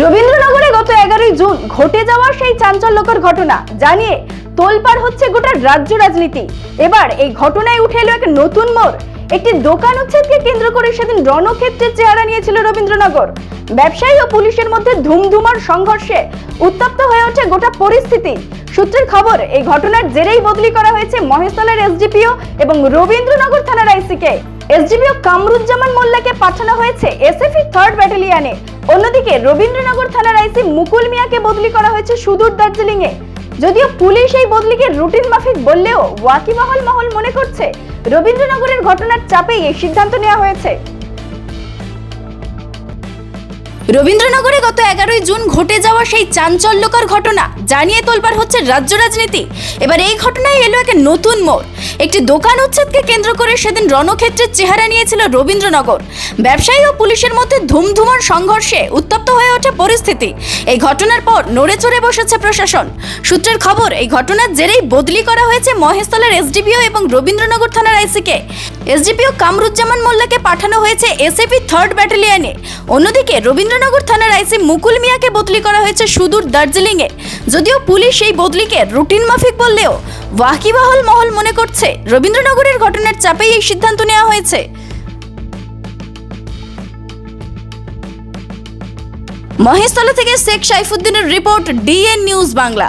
রবীন্দ্রনগরে গত এগারোই জুন ঘটে যাওয়া সেই চাঞ্চল্যকর ঘটনা। জানিয়ে তোলপাড় হচ্ছে গোটা রাজ্য রাজনীতি। এবার এই ঘটনায় উঠে এলো এক নতুন মোড়। একটি দোকান উচ্ছেদকে কেন্দ্র করে সেদিন রণক্ষেত্রের চেহারা নিয়েছিল রবীন্দ্রনগর। ব্যবসায়ী ও পুলিশের মধ্যে ধুমধুমার সংঘর্ষে উত্তপ্ত হয়ে ওঠে গোটা পরিস্থিতি। সূত্রের খবর, এই ঘটনার জেরেই বদলি করা হয়েছে মহেশতলার এসডিপিও এবং রবীন্দ্রনগর থানার আইসিকে। এসডিপিও কামরুজ্জামান মোল্লাকে পাঠানো হয়েছে এসএফি থার্ড ব্যাটালিয়নে। অন্যদিকে রবীন্দ্রনগর থানার আইসি মুকুল মিয়াকে বদলি করা হয়েছে সুদূর দার্জিলিং এ যদিও পুলিশ এই বদলিকে রুটিন মাফিক বললেও ওয়াকিবহাল মহল মনে করছে, রবীন্দ্রনগরের ঘটনার চাপেই এই সিদ্ধান্ত নেওয়া হয়েছে। রবীন্দ্রনগরে গত এগারোই জুন ঘটে যাওয়া সেই চাঞ্চল্যকর ঘটনা জানিয়ে তোলবার হচ্ছে রাজ্য রাজনীতি। এবার এই ঘটনায় এলো এক নতুন মোড়। একটি দোকান উচ্ছেদকে কেন্দ্র করে সেদিন রণক্ষেত্রের চেহারা নিয়েছিল রবীন্দ্রনগর। ব্যবসায়ী ও পুলিশের মধ্যে ধুমধুমার সংঘর্ষে উত্তপ্ত হয়ে ওঠে পরিস্থিতি। এই ঘটনার পর নড়ে চড়ে বসেছে প্রশাসন। সূত্রের খবর, এই ঘটনার জেরেই বদলি করা হয়েছে মহেশতলার এসডিপিও এবং রবীন্দ্রনগর থানার আইসিকে। এসডিপিও কামরুজ্জামান মোল্লাকে পাঠানো হয়েছে এসএপি থার্ড ব্যাটালিয়নে। অন্যদিকে রবীন্দ্রনগর থানার আইসি মুকুল মিয়াকে বদলি করা হয়েছে সুদূর দার্জিলিংয়ে। যদিও পুলিশ এই বদলিকে রুটিন মাফিক বললেও ওয়াকিবাহল মহল মনে করছে রবীন্দ্রনগরের ঘটনার চাপেই এই সিদ্ধান্ত নেওয়া হয়েছে। মহেশতলা থেকে শেখ সাইফুদ্দিনের রিপোর্ট ডিএন নিউজ বাংলা।